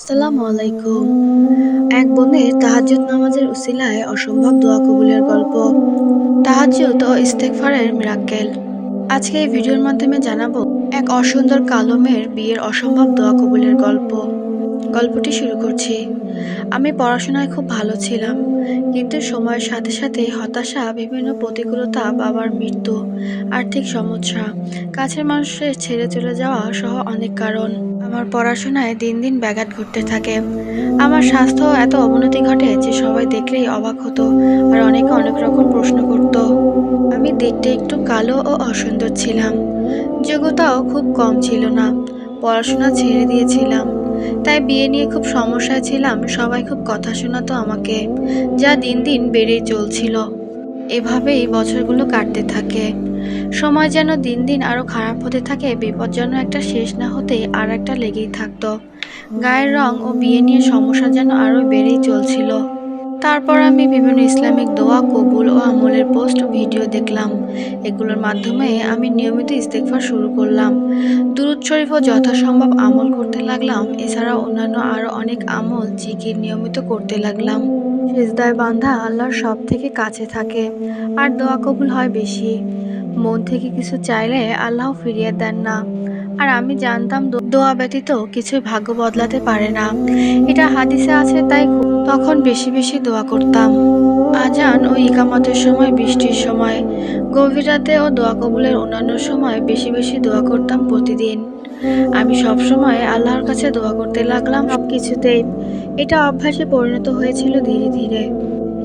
আসসালামু আলাইকুম। এক বোনের তাহাজুদ নামাজের উসিলায় অসম্ভব দোয়া কবুলের গল্প। তাহাজুদ ও ইস্তেকফারের মিরাক্কেল। আজকে এই ভিডিওর মাধ্যমে জানাব এক অসুন্দর কালমের বিয়ের অসম্ভব দোয়া কবুলের গল্প। গল্পটি শুরু করছি। আমি পড়াশোনায় খুব ভালো ছিলাম, কিন্তু সময়ের সাথে সাথে হতাশা, বিভিন্ন প্রতিকূলতা, বাবার মৃত্যু, আর্থিক সমস্যা, কাছের মানুষের ছেড়ে চলে যাওয়া সহ অনেক কারণ। আমার পড়াশোনায় দিন দিন ব্যাঘাত ঘটতে থাকে। আমার স্বাস্থ্য এত অবনতি ঘটে যে সবাই দেখলেই অবাক হতো আর অনেকে অনেক রকম প্রশ্ন করত। আমি দেখতে একটু কালো ও অসুন্দর ছিলাম। যোগ্যতাও খুব কম ছিল না। পড়াশোনা ছেড়ে দিয়েছিলাম। তাই বিয়ে নিয়ে খুব সমস্যায় ছিলাম, সবাই খুব কথা শোনাতো আমাকে। যা দিন দিন বেড়েই চলছিল। এভাবেই বছরগুলো কাটতে থাকে। সময় যেন দিন দিন আরও খারাপ হতে থাকে, বিপদ যেন একটা শেষ না হতেই আর একটা লেগেই থাকতো। গায়ের রং ও বিয়ে নিয়ে সমস্যা যেন আরও বেড়েই চলছিল। তারপর আমি বিভিন্ন ইসলামিক দোয়া, কবুল ও আমলের পোস্ট ভিডিও দেখলাম। এগুলোর মাধ্যমে আমি নিয়মিত ইস্তেকফার শুরু করলাম। দুরুদ শরীফ ও যথাসম্ভব আমল করতে লাগলাম। এছাড়াও অন্যান্য আরও অনেক আমল জিকির নিয়মিত করতে লাগলাম। সেজদায় বান্ধা আল্লাহর সব থেকে কাছে থাকে। আর দোয়া কবুল হয় বেশি। মন থেকে কিছু চাইলে আল্লাহ ফিরিয়ে দেন না। আর আমি জানতাম দোয়া ব্যতীত কিছুই ভাগ্য বদলাতে পারে না। এটা হাদিসে আছে, তাই তখন বেশি বেশি দোয়া করতাম। আজান ও ইকামতের সময়, বৃষ্টির সময়, গভীর রাতে ও দোয়া কবুলের অন্যান্য সময় বেশি বেশি দোয়া করতাম প্রতিদিন। আমি সব সময় আল্লাহর কাছে দোয়া করতে লাগলাম সব কিছুতেই এটা অভ্যাসে পরিণত হয়েছিল ধীরে ধীরে।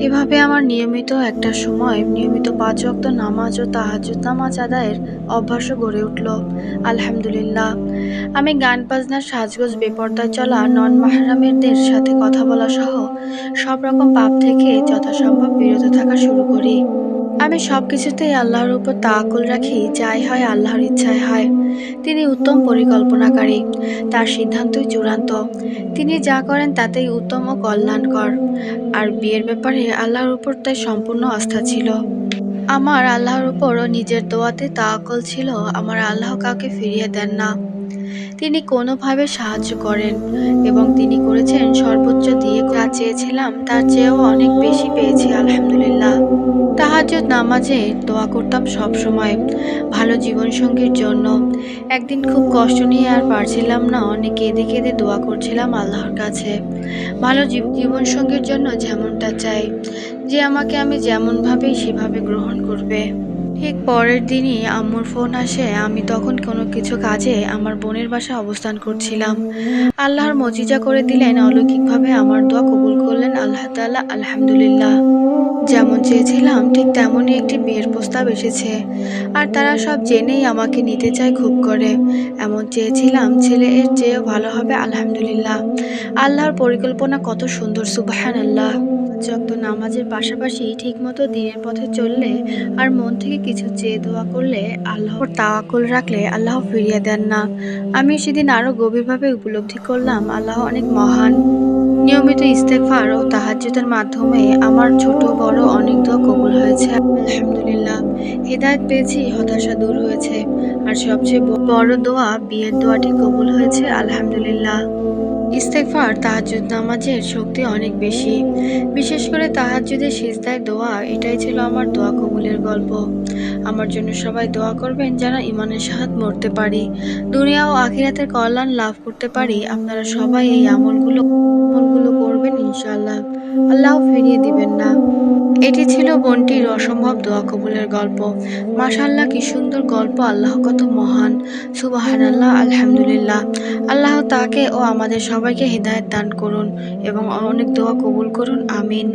এভাবে আমার নিয়মিত একটা সময়, নিয়মিত পাঁচ রক্ত নামাজ ও তাহাজুদ নামাজ আদায়ের অভ্যাসও গড়ে উঠল। আলহামদুলিল্লাহ। আমি গান বাজনার সাজগোজ, বেপর্দায় চলা নন মাহরামেরদের সাথে কথা বলা সহ সব রকম পাপ থেকে যথাসম্ভব বিরত থাকা শুরু করি। আমি সব কিছুতেই আল্লাহর উপর তাকুল রাখি, যাই হয় আল্লাহর ইচ্ছায় হয়। তিনি উত্তম পরিকল্পনাকারী, তার সিদ্ধান্তই চূড়ান্ত। তিনি যা করেন তাতেই উত্তম ও কল্যাণকর। আর বিয়ের ব্যাপারে আল্লাহর উপর তাই সম্পূর্ণ আস্থা ছিল। আমার আল্লাহর উপরও নিজের দোয়াতে তাওয়াক্কুল ছিল, আমার আল্লাহ কাউকে ফিরিয়ে দেন না। তিনি কোনোভাবে সাহায্য করেন এবং তিনি করেছেন সর্বোচ্চ দিয়ে। যা চেয়েছিলাম, তার চেয়েও অনেক বেশি পেয়েছি, আলহামদুলিল্লাহ। তাহাজ্জুদ নামাজে দোয়া করতাম সব সময়। ভালো জীবনসঙ্গীর জন্য। একদিন খুব কষ্ট নিয়ে আর পারছিলাম না, অনেক কেঁদে কেঁদে দোয়া করছিলাম আল্লাহর কাছে। ভালো জীব- জীবনসঙ্গীর জন্য যেমনটা চাই, যে আমাকে আমি যেমনভাবেই সেভাবে গ্রহণ করবে। ঠিক পরের দিনই আম্মুর ফোন আসে, আমি তখন কোনো কিছু কাজে আমার বোনের বাসায় অবস্থান করছিলাম। আল্লাহর মজিজা করে দিলেন, অলৌকিকভাবে আমার দোয়া কবুল করলেন আল্লাহ তাআলা, আলহামদুলিল্লাহ। যেমন চেয়েছিলাম, ঠিক তেমনই একটি বিয়ের প্রস্তাব এসেছে। আর তারা সব জেনেই আমাকে নিতে চায় খুব করে। এমন চেয়েছিলাম, ছেলে এর চেয়েও ভালো হবে, আলহামদুলিল্লাহ। আল্লাহর পরিকল্পনা কত সুন্দর সুবাহান আল্লাহ যত নামাজের পাশাপাশি ঠিকমতো দিনের পথে চললে আর মন থেকে কিছু চেয়ে দোয়া করলে আল্লাহর তাওয়াক্কুল রাখলে আল্লাহ ফিরিয়ে দেন না। আমি সেদিন আরও গভীরভাবে উপলব্ধি করলাম, আল্লাহ অনেক মহান। নিয়মিত ইস্তেফার ও তাহাজ্জুদের মাধ্যমে আমার ছোট বড় অনেক দোয়া কবুল হয়েছে। আলহামদুলিল্লাহ। হেদায়ত পেয়েছি, হতাশা দূর হয়েছে। আর সবচেয়ে বড় দোয়া, বিয়ের দোয়াটি কবুল হয়েছে, আলহামদুলিল্লাহ। ইস্তেকফার তাহাজুদ নামাজের শক্তি অনেক বেশি। বিশেষ করে তাহাজুদের সিজদায় দোয়া, এটাই ছিল আমার দোয়া কবুলের গল্প। আমার জন্য সবাই দোয়া করবেন যারা ইমানের সাহাদ মরতে পারি। দুনিয়া ও আখিরাতের কল্যাণ লাভ করতে পারি। আপনারা সবাই এই আমলগুলো আমলগুলো করবেন ইনশাআল্লাহ। আল্লাহ ফিরিয়ে দিবেন না। এটি ছিল বোনটির অসম্ভব দোয়া কবুলের গল্প। মাশাল্লাহ কি সুন্দর গল্প। আল্লাহ কত মহান। সুবাহান আল্লাহ আলহামদুলিল্লাহ। আল্লাহ তাকে ও আমাদের সবাইকে হৃদায়ত দান করুন এবং অনেক দোয়া কবুল করুন, আমিন।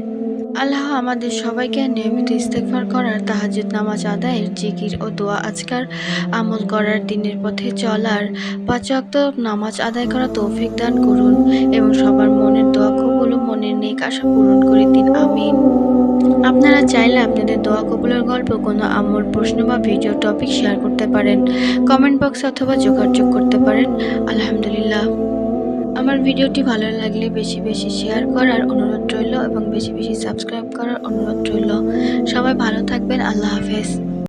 আল্লাহ আমাদের সবাইকে নিয়মিত ইস্তেগফার করার তাহাজ্জুদ নামাজ আদায়ের জিকির ও দোয়া আজকার আমল করার দিনের পথে চলার পাঁচ নামাজ আদায় করা তৌফিক দান করুন এবং সবার মনের দোয়া মনের নেক আশা পূরণ করে দিন, আমিন। আপনারা চাইলে আপনাদের দোয়া কবুলের গল্প, কোনো আমল প্রশ্ন বা ভিডিও টপিক শেয়ার করতে পারেন। কমেন্ট বক্স অথবা যোগাযোগ করতে পারেন। আলহামদুলিল্লাহ। আমার ভিডিওটি ভালো লাগলে বেশি বেশি শেয়ার করার অনুরোধ রইল এবং বেশি বেশি সাবস্ক্রাইব করার অনুরোধ রইল। সবাই ভালো থাকবেন। আল্লাহ হাফেজ।